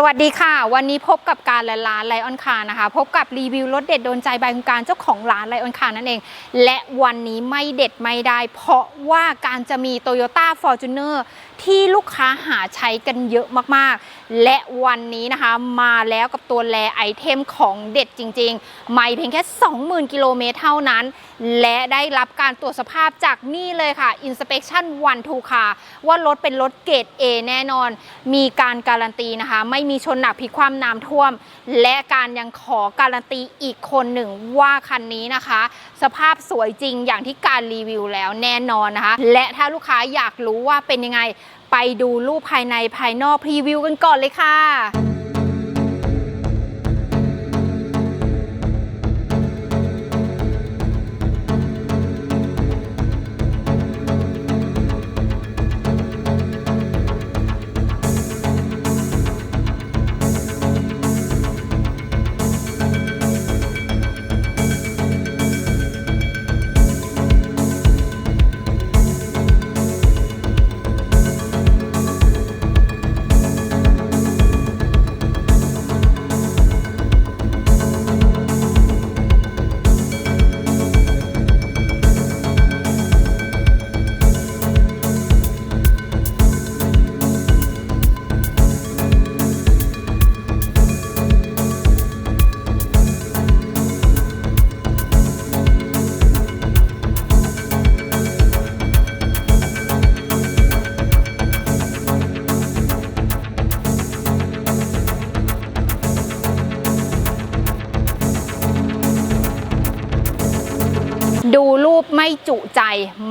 สวัสดีค่ะ วันนี้พบกับการและร้านไลออนคานะคะ พบกับรีวิวรถเด็ดโดนใจใบคุณการเจ้าของร้านไลออนคานั่นเอง และวันนี้ไม่เด็ดไม่ได้ เพราะว่าการจะมี Toyota Fortuner ที่ลูกค้าหาใช้กันเยอะมากๆ และวันนี้นะคะมาแล้วกับตัวแลไอเทมของเด็ดจริงๆ ไม่เพียงแค่ 20,000 กิโลเมตรเท่านั้น และได้รับการตรวจสภาพจากนี่เลยค่ะ Inspection 1 2 car ว่ารถเป็นรถเกรด A แน่นอน มีการการันตีนะคะ ไม่มีชนหนักพลิกความน้ำท่วม และการยังขอการันตีอีกคนหนึ่งว่าคันนี้นะคะ สภาพสวยจริงอย่างที่การรีวิวแล้วแน่นอนนะคะ และถ้าลูกค้าอยากรู้ว่าเป็นยังไงไปดูรูปภายในภายนอกพรีวิวกันก่อนเลยค่ะ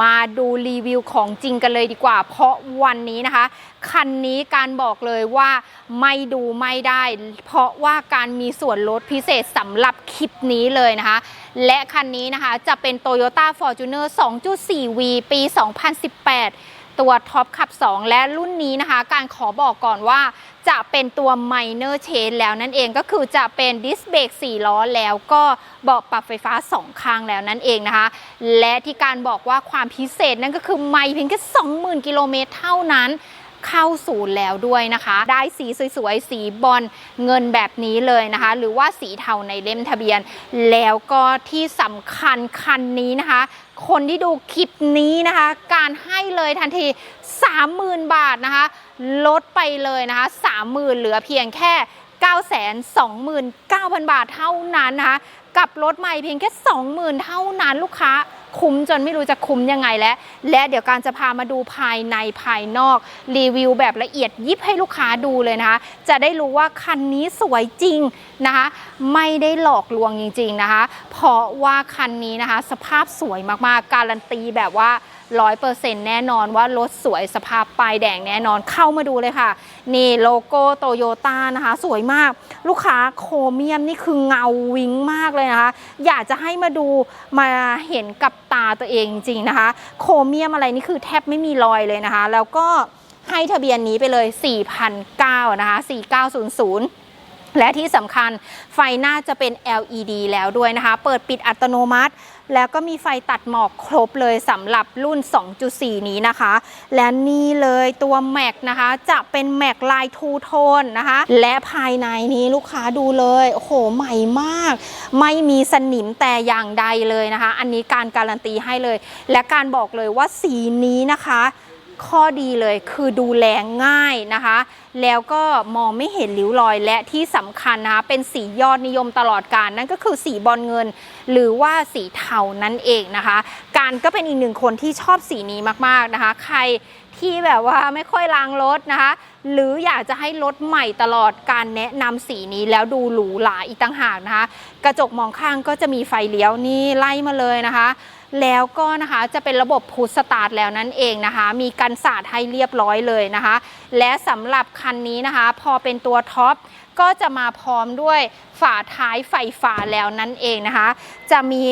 มาดูรีวิวของจริงกันเลยดีกว่า เพราะวันนี้นะคะ คันนี้การบอกเลยว่าไม่ดูไม่ได้ เพราะว่าการมีส่วนลดพิเศษสำหรับคลิปนี้เลยนะคะ และคันนี้นะคะจะเป็น Toyota Fortuner 2.4V ปี 2018 ตัวท็อปขับ 2 และรุ่นนี้นะคะ การขอบอกก่อนว่าจะเป็นตัว minor change แล้วนั่นเองก็คือจะเป็นดิสเบรก4ล้อแล้วก็เบาะปรับไฟฟ้า 2 ข้างแล้วนั่นเองนะคะ และที่การบอกว่าความพิเศษนั่นก็คือไม่เพียงแค่ 20,000 กิโลเมตรเท่านั้น เข้าศูนย์แล้วด้วยนะคะ ได้สีสวยๆ สีบอลเงินแบบนี้เลยนะคะ หรือว่าสีเทาในเล่มทะเบียน แล้วก็ที่สำคัญคันนี้นะคะ คนที่ดูคลิปนี้นะคะ การให้เลยทันที 30,000 บาทนะคะ ลดไปเลยนะคะ 30,000 เหลือเพียงแค่ 929,000 บาทเท่านั้นนะคะ กับรถใหม่เพียงแค่ 20,000 เท่านั้นลูกค้า คุ้มจนไม่รู้จะคุ้มยังไงแล้ว และเดี๋ยวการจะพามาดูภายในภายนอก รีวิวแบบละเอียดยิบให้ลูกค้าดูเลยนะคะ จะได้รู้ว่าคันนี้สวยจริงนะคะ ไม่ได้หลอกลวงจริง ๆนะคะ เพราะว่าคันนี้นะคะ สภาพสวยมากๆ การันตีแบบว่าร้อยเปอร์เซ็นต์แน่นอนว่ารถสวยสภาพป้ายแดงแน่นอนเข้ามาดูเลยค่ะ นี่โลโก้โตโยต้านะคะ สวยมาก ลูกค้าโครเมียมนี่คือเงาวิ้งมากเลยนะคะ อยากจะให้มาดูมาเห็นกับตาตัวเองจริงๆนะคะ โครเมียมอะไรนี่คือแทบไม่มีรอยเลยนะคะ แล้วก็ให้ทะเบียนนี้ไปเลย4,009นะคะ4900และที่สำคัญไฟหน้าจะเป็น LED แล้วด้วยนะคะ เปิดปิดอัตโนมัติ แล้วก็มีไฟตัดหมอกครบเลยสำหรับรุ่น 2.4 นี้นะคะ และนี่เลยตัวแม็กนะคะจะเป็นแม็กลายทูโทนนะคะ และภายในนี้ลูกค้าดูเลยโอ้โหใหม่มาก ไม่มีสนิมแต่อย่างใดเลยนะคะ อันนี้การการันตีให้เลย และการบอกเลยว่าสีนี้นะคะ ข้อดีเลยคือดูแลง่ายนะคะ แล้วก็มองไม่เห็นริ้วรอยและที่สำคัญนะคะเป็นสียอดนิยมตลอดการนั่นก็คือสีบอลเงิน หรือว่าสีเทานั่นเองนะคะ การก็เป็นอีกหนึ่งคนที่ชอบสีนี้มากๆนะคะ ใครที่แบบว่าไม่ค่อยล้างรถนะคะ หรืออยากจะให้รถใหม่ตลอดการแนะนำสีนี้แล้วดูหรูหราอีกต่างหากนะคะ กระจกมองข้างก็จะมีไฟเลี้ยวนี่ไล่มาเลยนะคะ แล้วก็นะคะจะเป็นระบบพุชสตาร์ทแล้วนั่นเองนะคะ มีกันสาดให้เรียบร้อยเลยนะคะ และสำหรับคันนี้นะคะ พอเป็นตัวท็อปก็จะมาพร้อมด้วยฝาท้ายไฟฟ้าแล้วนั่นเองนะคะ จะมี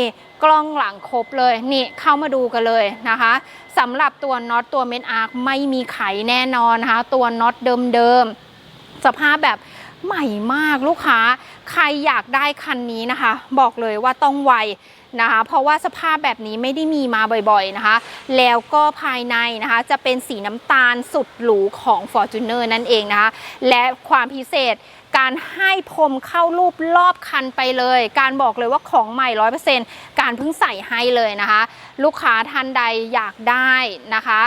กล้องหลังครบเลยนี่เข้ามาดูกันเลยนะคะสำหรับตัวน็อตตัวเมนอาร์คไม่มีไขแน่นอนนะคะ ตัวน็อตเดิมๆสภาพแบบใหม่มากลูกค้า ใครอยากได้คันนี้นะคะ บอกเลยว่าต้องไว นะคะ เพราะว่าสภาพแบบนี้ไม่ได้มีมาบ่อยๆนะคะ แล้วก็ภายในนะคะจะเป็นสีน้ำตาลสุดหรูของ Fortuner นั่นเองนะคะ และความพิเศษการให้พรมเข้ารูปรอบคันไปเลย การบอกเลยว่าของใหม่ 100%การเพิ่งใส่ให้เลยนะคะ ลูกค้าท่านใดอยากได้นะคะ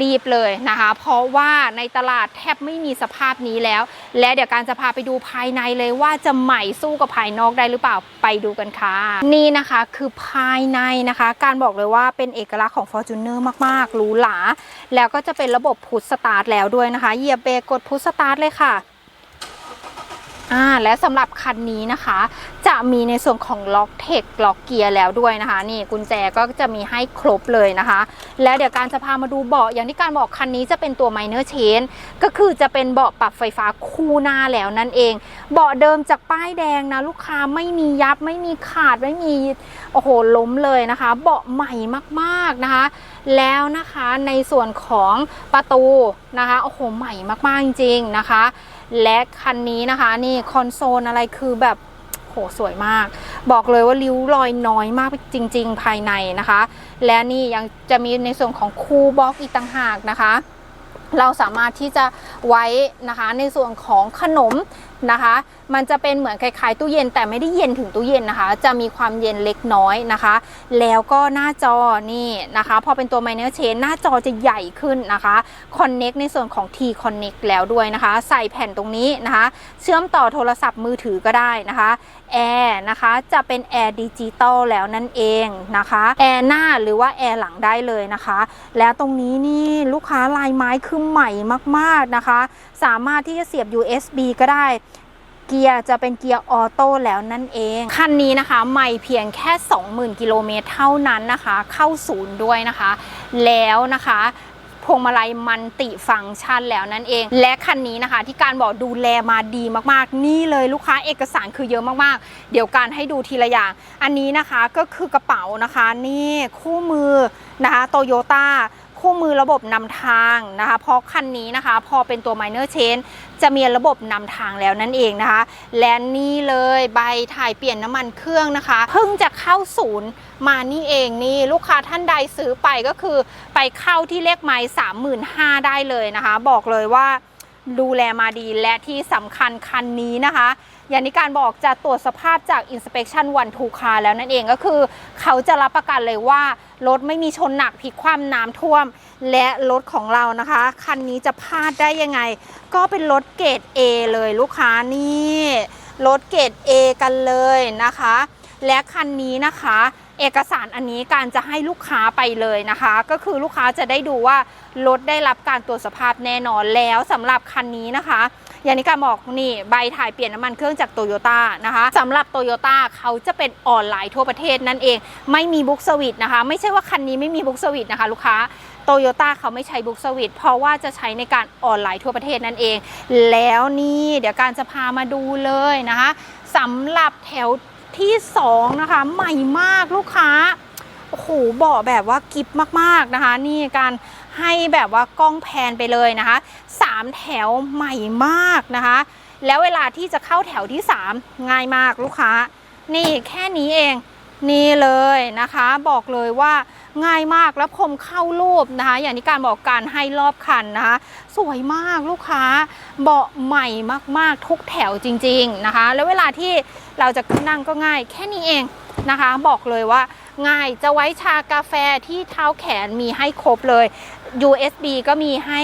รีบเลยนะคะ เพราะว่าในตลาดแทบไม่มีสภาพนี้แล้ว และเดี๋ยวการจะพาไปดูภายในเลยว่าจะใหม่สู้กับภายนอกได้หรือเปล่าไปดูกันค่ะ นี่นะคะคือภายในนะคะ การบอกเลยว่าเป็นเอกลักษณ์ของ Fortuner มากๆหรูหราแล้วก็จะเป็นระบบพุทสตาร์ทแล้วด้วยนะคะเหยียบเบรกกดพุทสตาร์ทเลยค่ะ อ่าและสำหรับคันนี้นะคะ จะมีในส่วนของล็อกเทคล็อกเกียร์แล้วด้วยนะคะ นี่กุญแจก็จะมีให้ครบเลยนะคะ และเดี๋ยวการจะพามาดูเบาะอย่างที่การบอกคันนี้จะเป็นตัว minor chain ก็คือจะเป็นเบาะปรับไฟฟ้าคู่หน้าแล้วนั่นเอง เบาะเดิมจากป้ายแดงนะลูกค้าไม่มียับไม่มีขาดไม่มีโอ้โหล้มเลยนะคะ เบาะใหม่มากๆนะคะ แล้วนะคะในส่วนของประตูนะคะโอ้โหใหม่มากๆจริงๆนะคะ และคันนี้นะคะนี่คอนโซลอะไรคือแบบโหสวยมาก บอกเลยว่าริ้วรอยน้อยมากจริง ๆ ภายในนะคะ และนี่ยังจะมีในส่วนของคูลบ็อกอีกต่างหากนะคะ เราสามารถที่จะไว้นะคะในส่วนของขนม นะคะ มันจะเป็นเหมือนคล้ายๆตู้เย็นแต่ไม่ได้เย็นถึงตู้เย็นนะคะ จะมีความเย็นเล็กน้อยนะคะ แล้วก็หน้าจอนี่นะคะ พอเป็นตัว minor chain หน้าจอจะใหญ่ขึ้นนะคะ connect ในส่วนของ T connect แล้วด้วยนะคะ ใส่แผ่นตรงนี้นะคะ เชื่อมต่อโทรศัพท์มือถือก็ได้นะคะแอร์นะคะจะเป็นแอร์ดิจิตอลแล้วนั่นเองนะคะแอร์หน้าหรือว่าแอร์หลังได้เลยนะคะ แล้วตรงนี้นี่ลูกค้าลายไม้คือใหม่มากๆนะคะ สามารถที่จะเสียบ USB ก็ได้เกียร์จะเป็นเกียร์ออโต้แล้วนั่นเอง คันนี้นะคะใหม่เพียงแค่ 20,000 กิโลเมตรเท่านั้นนะคะ เข้าศูนย์ด้วยนะคะ แล้วนะคะพวงมาลัยมันติฟังก์ชันแล้วนั่นเอง และคันนี้นะคะ ที่การบอกดูแลมาดีมากๆ นี่เลยลูกค้าเอกสารคือเยอะมากๆ เดี๋ยวการให้ดูทีละอย่าง อันนี้นะคะก็คือกระเป๋านะคะ นี่คู่มือนะคะโตโยต้า คู่มือระบบนำทางนะคะ เพราะคันนี้นะคะ พอเป็นตัว minor chain จะมีระบบนำทางแล้วนั่นเองนะคะ และนี่เลยใบถ่ายเปลี่ยนน้ำมันเครื่องนะคะ เพิ่งจะเข้าศูนย์มานี่เองนี่ลูกค้าท่านใดซื้อไปก็คือ ไปเข้าที่เลขไม้สามหมื่นห้าได้เลยนะคะ บอกเลยว่าดูแลมาดีและที่สำคัญคันนี้นะคะ อย่างที่การบอกจะตรวจสภาพจาก Inspection One to Car แล้วนั่นเองก็คือ เขาจะรับประกันเลยว่ารถไม่มีชนหนักพลิกคว่ำน้ำท่วม และรถของเรานะคะ คันนี้จะพลาดได้ยังไง ก็เป็นรถเกรด A เลยลูกค้านี่รถเกรด A กันเลยนะคะ และคันนี้นะคะ เอกสารอันนี้การจะให้ลูกค้าไปเลยนะคะ ก็คือลูกค้าจะได้ดูว่ารถได้รับการตรวจสภาพแน่นอนแล้วสำหรับคันนี้นะคะ อย่างที่การบอกนี่ใบถ่ายเปลี่ยนน้ำมันเครื่องจากโตโยต้านะคะสำหรับโตโยต้าเขาจะเป็นออนไลน์ทั่วประเทศนั่นเอง ไม่มีบุ๊กสวิตนะคะ ไม่ใช่ว่าคันนี้ไม่มีบุ๊กสวิตนะคะ ลูกค้าโตโยต้าเขาไม่ใช้บุ๊กสวิตเพราะว่าจะใช้ในการออนไลน์ทั่วประเทศนั่นเอง แล้วนี่เดี๋ยวการจะพามาดูเลยนะคะสำหรับแถวที่สองนะคะ ใหม่มากลูกค้าโอ้โหเบาะแบบว่ากิฟมากๆนะคะ นี่การ ให้แบบว่ากล้องแพนไปเลยนะคะสามแถวใหม่มากนะคะ แล้วเวลาที่จะเข้าแถวที่ 3 ง่ายมากลูกค้า นี่แค่นี้เองนี่เลยนะคะ บอกเลยว่าง่ายมากแล้วพรมเข้ารูปนะคะ อย่างที่การบอกการให้รอบคันนะคะ สวยมากลูกค้าเบาะใหม่มากๆ ทุกแถวจริง ๆนะคะ แล้วเวลาที่เราจะขึ้นนั่งก็ง่าย แค่นี้เองนะคะ บอกเลยว่าง่ายจะไว้ชากาแฟที่เท้าแขนมีให้ครบเลย USB ก็มีให้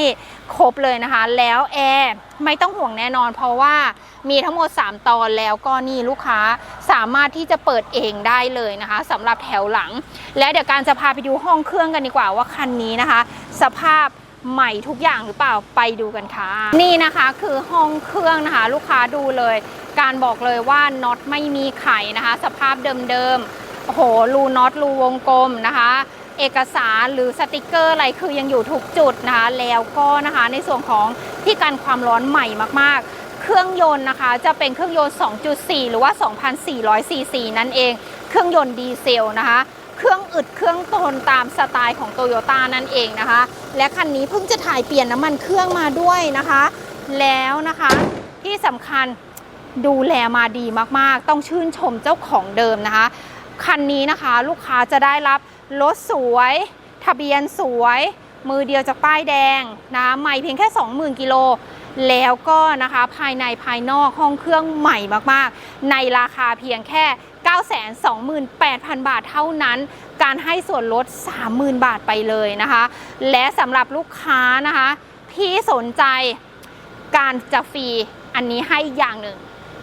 ครบเลยนะคะ แล้วแอร์ไม่ต้องห่วงแน่นอน เพราะว่ามีทั้งหมด 3 ตอนแล้วก็นี่ลูกค้าสามารถที่จะเปิดเองได้เลยนะคะสำหรับแถวหลัง และเดี๋ยวการจะพาไปดูห้องเครื่องกันดีกว่าว่าคันนี้นะคะ สภาพใหม่ทุกอย่างหรือเปล่าไปดูกันค่ะ นี่นะคะคือห้องเครื่องนะคะ ลูกค้าดูเลย การบอกเลยว่าน็อตไม่มีไขนะคะ สภาพเดิมๆโอ้โหรูน็อตรูวงกลมนะคะ เอกสารหรือสติกเกอร์อะไรคือยังอยู่ทุกจุดนะคะแล้วก็นะคะในส่วนของที่กันความร้อนใหม่มากๆ เครื่องยนต์นะคะจะเป็นเครื่องยนต์ 2.4 หรือว่า 2,400 ซีซีนั่นเอง เครื่องยนต์ดีเซลนะคะเครื่องอึดเครื่องทนตามสไตล์ของโตโยต้านั่นเองนะคะ และคันนี้เพิ่งจะถ่ายเปลี่ยนน้ำมันเครื่องมาด้วยนะคะ แล้วนะคะที่สำคัญดูแลมาดีมากๆ ต้องชื่นชมเจ้าของเดิมนะคะ คันนี้นะคะลูกค้าจะได้รับ รถสวย ทะเบียนสวย มือเดียวจากป้ายแดงนะใหม่เพียงแค่ 20,000 กิโล แล้วก็นะคะภายในภายนอกห้องเครื่องใหม่มากๆ ในราคาเพียงแค่ 928,000 บาทเท่านั้น การให้ส่วนลด 30,000 บาทไปเลยนะคะ และสำหรับลูกค้านะคะที่สนใจการจะฟรีอันนี้ให้อีกอย่างหนึ่ง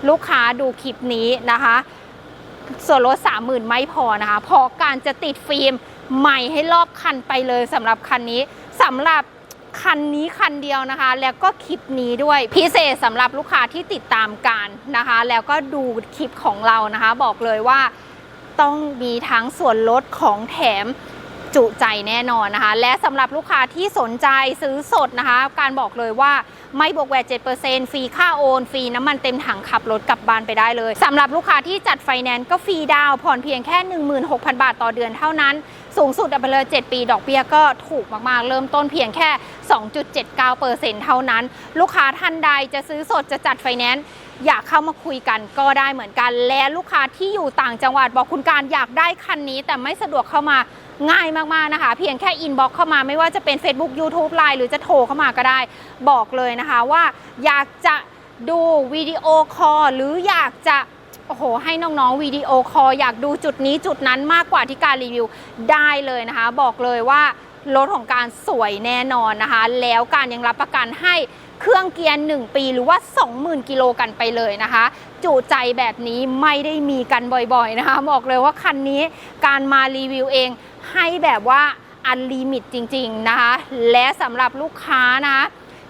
ลูกค้าดูคลิปนี้นะคะ ส่วนลด30,000 ไม่พอนะคะ พอการจะติดฟิล์มใหม่ให้รอบคันไปเลยสำหรับคันนี้สำหรับคันนี้คันเดียวนะคะ แล้วก็คลิปนี้ด้วยพิเศษสำหรับลูกค้าที่ติดตามการนะคะ แล้วก็ดูคลิปของเรานะคะ บอกเลยว่าต้องมีทั้งส่วนลดของแถม จุใจแน่นอนนะคะ และสำหรับลูกค้าที่สนใจซื้อสดนะคะ การบอกเลยว่าไม่บวกแวด7%ฟรีค่าโอนฟรีน้ำมันเต็มถังขับรถกลับบ้านไปได้เลยสำหรับลูกค้าที่จัดไฟแนนซ์ก็ฟรีดาวน์ผ่อนเพียงแค่ 16,000 บาทต่อเดือนเท่านั้น สูงสุดอาไปเลย 7 ปี ดอกเบี้ยก็ถูกมากๆ เริ่มต้นเพียงแค่ 2.79%เท่านั้น ลูกค้าท่านใดจะซื้อสดจะจัดไฟแนนซ์อยากเข้ามาคุยกันก็ได้เหมือนกัน และลูกค้าที่อยู่ต่างจังหวัดบอกคุณการอยากได้คันนี้ แต่ไม่สะดวกเข้ามา ง่ายมากๆนะคะ เพียงแค่อินบ็อกเข้ามาไม่ว่าจะเป็น Facebook YouTube Line หรือจะโทรเข้ามาก็ได้ บอกเลยนะคะว่าอยากจะดูวิดีโอคอลหรืออยากจะโอ้โหให้น้องๆวิดีโอคอลอยากดูจุดนี้จุดนั้นมากกว่าที่การรีวิวได้เลยนะคะ บอกเลยว่ารถของการสวยแน่นอนนะคะ แล้วการยังรับประกันให้ เครื่องเกียร์ 1 ปีหรือว่า 20,000 กิโลกันไปเลยนะคะ จุใจแบบนี้ไม่ได้มีกันบ่อยๆนะคะ บอกเลยว่าคันนี้การมารีวิวเองให้แบบว่าอันลิมิตจริงๆนะคะ และสำหรับลูกค้านะคะ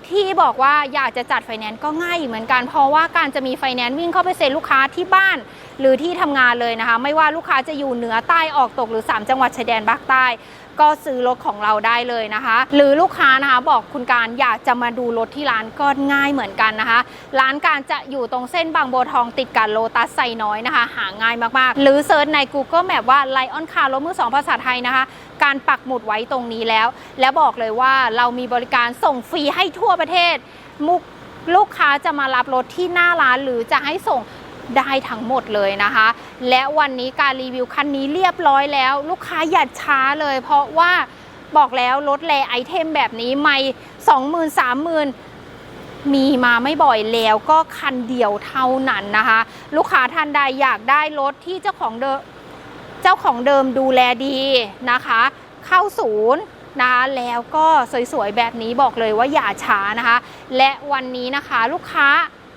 ที่บอกว่าอยากจะจัดไฟแนนซ์ก็ง่ายอยู่เหมือนกัน เพราะว่าการจะมีไฟแนนซ์วิ่งเข้าไปเซ็นลูกค้าที่บ้าน หรือที่ทำงานเลยนะคะ ไม่ว่าลูกค้าจะอยู่เหนือใต้ออกตกหรือ 3 จังหวัดชายแดนภาคใต้ ก็ซื้อรถของเราได้เลยนะคะ หรือลูกค้านะคะบอกคุณการอยากจะมาดูรถที่ร้านก็ง่ายเหมือนกันนะคะ ร้านการจะอยู่ตรงเส้นบางบัวทองติดกับโลตัสไซน้อยนะคะ หาง่ายมากๆ หรือเซิร์ชใน Google Map ว่า Lion Car รถมือสองภาษาไทยนะคะการปักหมุดไว้ตรงนี้แล้ว และบอกเลยว่าเรามีบริการส่งฟรีให้ทั่วประเทศมุกลูกค้าจะมารับรถที่หน้าร้านหรือจะให้ส่ง ได้ทั้งหมดเลยนะคะ และวันนี้การรีวิวคันนี้เรียบร้อยแล้ว ลูกค้าอย่าช้าเลย เพราะว่าบอกแล้วรถแลไอเทมแบบนี้ไม่สองหมื่นสามหมื่นมีมาไม่บ่อยแล้วก็คันเดียวเท่านั้นนะคะ ลูกค้าท่านใดอยากได้รถที่เจ้าของเดิมเจ้าของเดิมดูแลดีนะคะ เข้าศูนย์นะคะแล้วก็สวยๆแบบนี้บอกเลยว่าอย่าช้านะคะ และวันนี้นะคะลูกค้า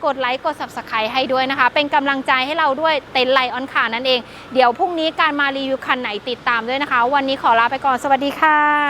กดไลค์กด subscribe ให้ด้วยนะคะ เป็นกำลังใจให้เราด้วยเต็นไลออนคานั่นเอง เดี๋ยวพรุ่งนี้การมารีวิวคันไหนติดตามด้วยนะคะ วันนี้ขอลาไปก่อนสวัสดีค่ะ